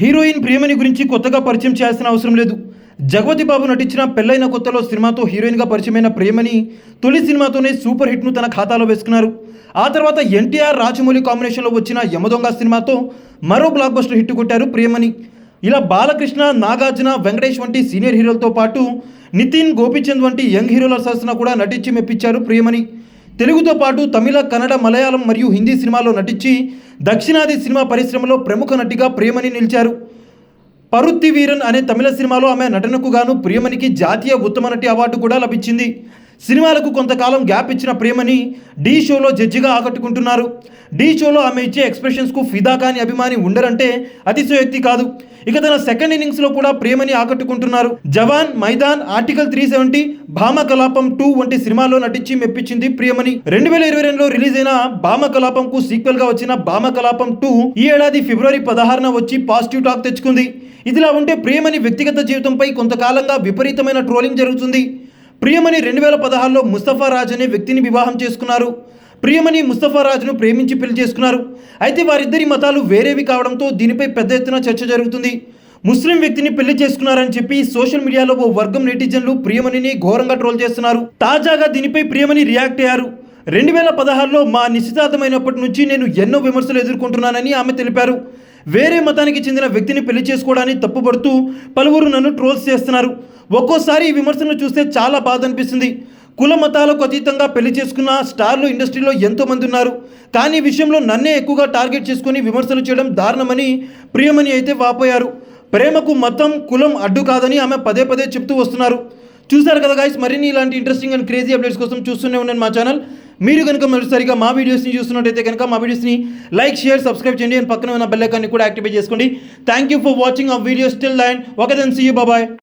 Heroine Priyamani గురించి కొత్తగా పరిచయం చేయాల్సిన అవసరం లేదు. జగవతి బాబు నటించిన పెళ్ళైన కొత్తలో సినిమాతో హీరోయిన్గా పరిచయమైన ప్రియమణి తొలి సినిమాతోనే సూపర్ హిట్ను తన ఖాతాలో వేసుకున్నారు. ఆ తర్వాత ఎన్టీఆర్ రాజమౌళి కాంబినేషన్లో వచ్చిన యమదొంగ సినిమాతో మరో బ్లాక్ బస్టర్ హిట్ కొట్టారు ప్రియమణి. ఇలా బాలకృష్ణ నాగార్జున వెంకటేష్ వంటి సీనియర్ హీరోలతో పాటు నితిన్ గోపిచంద్ వంటి యంగ్ హీరోల సరసన కూడా నటించి మెప్పించారు ప్రియమణి. తెలుగుతో పాటు తమిళ కన్నడ మలయాళం మరియు హిందీ సినిమాలో నటించి దక్షిణాది సినిమా పరిశ్రమలో ప్రముఖ నటిగా ప్రియమణి నిలిచారు. పరుత్తి వీరన్ అనే తమిళ సినిమాలో ఆమె నటనకు గాను ప్రియమణికి జాతీయ ఉత్తమ నటి అవార్డు కూడా లభించింది. సినిమాలకు కొంతకాలం గ్యాప్ ఇచ్చిన ప్రేమని డీ షోలో జడ్జిగా ఆకట్టుకుంటున్నారు. డీ షోలో ఆమె ఇచ్చే ఎక్స్ప్రెషన్స్కు ఫిదా కాని అభిమాని ఉండరంటే అతిశయోక్తి కాదు. ఇక తన సెకండ్ ఇన్నింగ్స్లో కూడా ప్రేమని ఆకట్టుకుంటున్నారు. Jawan Maidaan article three seventy Bhama Kalapam two వంటి సినిమాల్లో నటించి మెప్పించింది ప్రియమణి రెండు వేల ఇరవై రెండులో రిలీజ్ అయిన భామ కలాపంకు సీక్వెల్గా వచ్చిన భామ కలాపం టూ ఈ ఏడాది ఫిబ్రవరి పదహారున వచ్చి పాజిటివ్ టాక్ తెచ్చుకుంది. ఇదిలా ఉంటే ప్రియమణి వ్యక్తిగత జీవితంపై కొంతకాలంగా విపరీతమైన ట్రోలింగ్ జరుగుతుంది. ప్రియమణి రెండు వేల పదహారులో ముస్తఫా రాజ్ అనే వ్యక్తిని వివాహం చేసుకున్నారు. ప్రియమణి ముస్తఫా రాజును ప్రేమించి పెళ్ళి చేసుకున్నారు. అయితే వారిద్దరి మతాలు వేరేవి కావడంతో దీనిపై పెద్ద ఎత్తున చర్చ జరుగుతుంది. ముస్లిం వ్యక్తిని పెళ్ళి చేసుకున్నారని చెప్పి సోషల్ మీడియాలో ఓ వర్గం నెటిజన్లు ప్రియమణిని ఘోరంగా ట్రోల్ చేస్తున్నారు. తాజాగా దీనిపై ప్రియమణి రియాక్ట్ అయ్యారు. రెండు వేల పదహారులో మా నిశ్చితార్థమైనప్పటి నుంచి నేను ఎన్నో విమర్శలు ఎదుర్కొంటున్నానని ఆమె తెలిపారు. వేరే మతానికి చెందిన వ్యక్తిని పెళ్ళి చేసుకోవడాన్ని తప్పుపడుతూ పలువురు నన్ను ట్రోల్స్ చేస్తున్నారు. ఒక్కోసారి ఈ విమర్శలను చూస్తే చాలా బాధ అనిపిస్తుంది. కుల మతాలకు అతీతంగా పెళ్ళి చేసుకున్న స్టార్లు ఇండస్ట్రీలో ఎంతోమంది ఉన్నారు. కానీ ఈ విషయంలో నన్నే ఎక్కువగా టార్గెట్ చేసుకుని విమర్శలు చేయడం దారుణమని ప్రియమణి అయితే వాపోయారు. ప్రేమకు మతం కులం అడ్డు కాదని ఆమె పదే పదే చెప్తూ వస్తున్నారు. చూసారు కదా గాయస్ మరిన్ని ఇలాంటి ఇంట్రెస్టింగ్ అండ్ క్రేజీ అప్డేట్స్ కోసం చూస్తూనే ఉన్నాను మా ఛానల్ మీరు కనుక మరోసారిగా మా వీడియోస్ని చూస్తున్నట్టయితే కనుక మా వీడియోస్ని లైక్ షేర్ సబ్స్క్రైబ్ చేయండి. అండ్ పక్కన ఉన్న బెల్లైకాన్ని కూడా యాక్టివేట్ చేసుకోండి. థ్యాంక్ యూ ఫర్ వాచింగ్ ఆ videos still and okay then see you bye